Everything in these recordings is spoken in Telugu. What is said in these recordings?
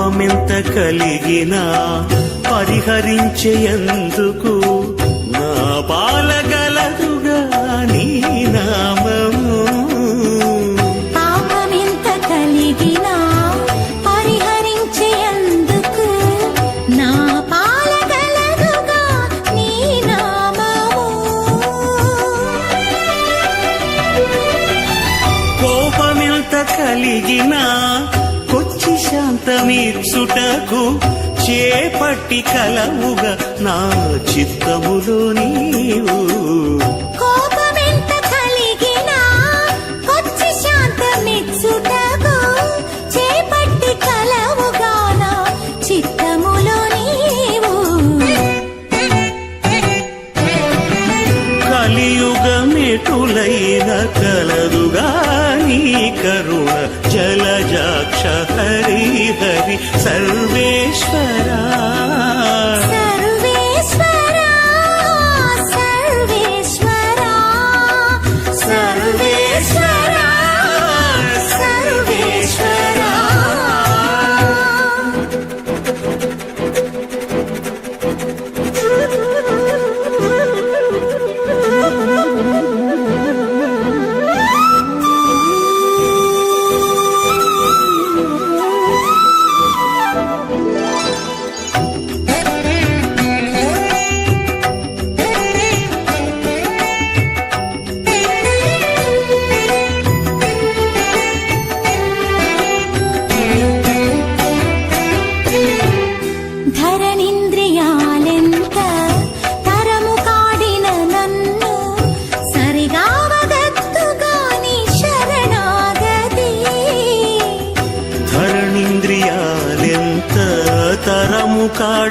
పాపమెంత కలిగినా పరిహరించేందుకు నా పాల అంతమీర్చుటకు చేపట్టి కలవుగా నా చిత్తములో నీవు. 没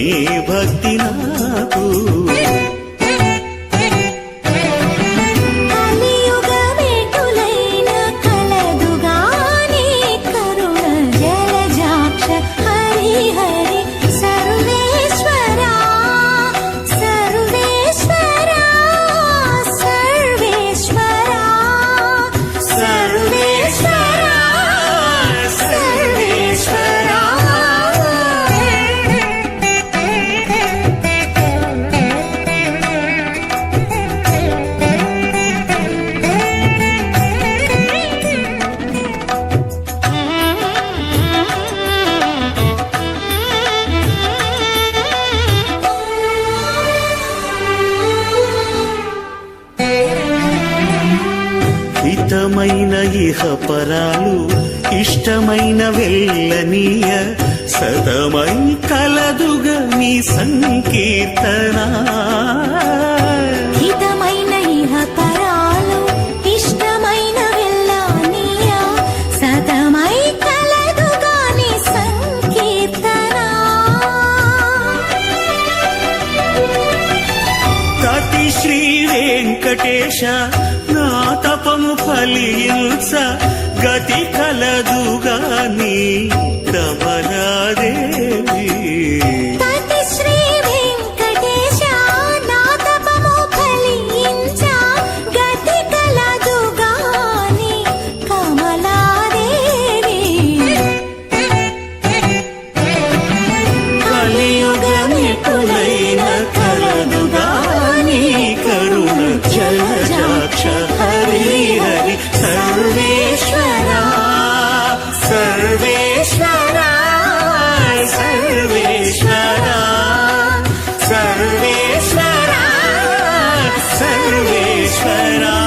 నీ భక్తి నాకు. ఇహపరాలు ఇష్టమైన వెళ్ళనీయ సదమై కలదుగ మీ సంకీర్తన. హితమైన ఇహపరాలు ఇష్టమైన వెళ్ళనీయ సదమై కలదుగ నీ సంకీర్తన. కతి శ్రీ వెంకటేశ తపము ఫలించ గతి కలదుగా నీ కమలాదేవి fade out.